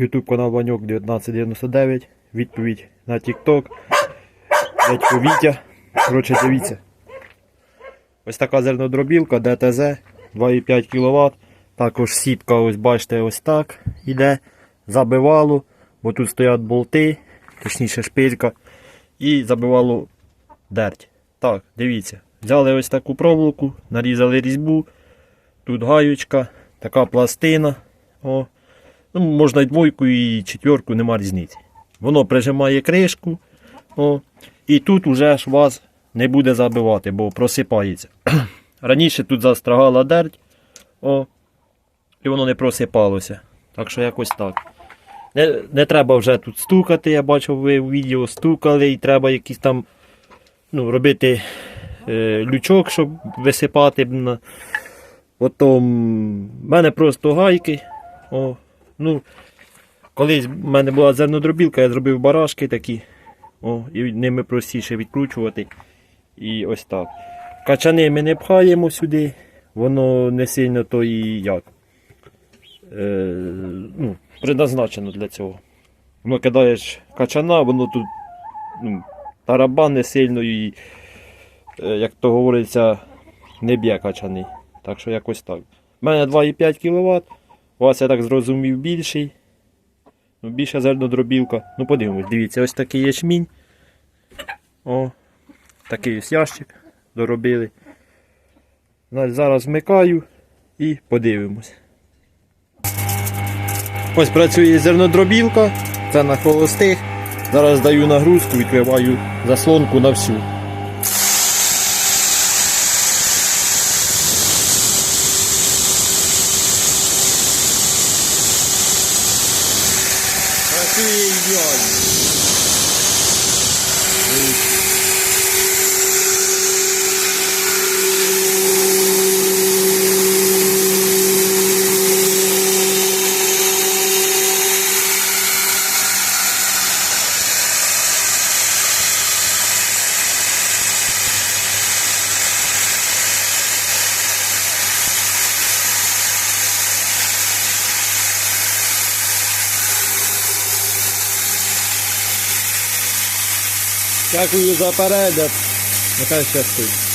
YouTube канал Ваньок 1999. Відповідь на TikTok. Дядько Вітя. Коротше, дивіться. Ось така зернодробілка ДТЗ 2,5 кВт. Також сітка, ось бачите, ось так іде. Забивало, бо тут стоять болти, точніше шпилька. І забивало дерть. Так, дивіться. Взяли ось таку проволоку, нарізали різьбу. Тут гаючка, така пластина. О. Ну, можна й двойку, і четверку, нема різниці. Воно прижимає кришку. О. І тут уже ж вас не буде забивати, бо просипається. Раніше тут застрагала дерть, о, і воно не просипалося. Так що якось так. Не, не треба вже тут стукати, я бачив, ви в відео стукали, і треба якийсь там ну, робити е, лючок, щоб висипати. Ото в мене просто гайки. О, ну, колись в мене була зернодробілка, я зробив барашки такі. О, і ними простіше відкручувати. І ось так. Качани ми не пхаємо сюди, воно не сильно то і як. Е, ну, предназначено для цього. Воно кидаєш качана, воно тут ну, тарабан не сильно і, е, як то говориться, не б'є качани. Так що якось так. У мене 2,5 кВт, у вас, я так зрозумів, більший. Ну, більша зернодробілка. Ну, подивимось, дивіться, ось такий ячмінь. О, такий ось ящик доробили. Зараз вмикаю і подивимось. Ось працює зернодробілка, це на холостих. Зараз даю нагрузку, відкриваю заслонку на всю. Працює Дякую за перегляд. Нехай щастить.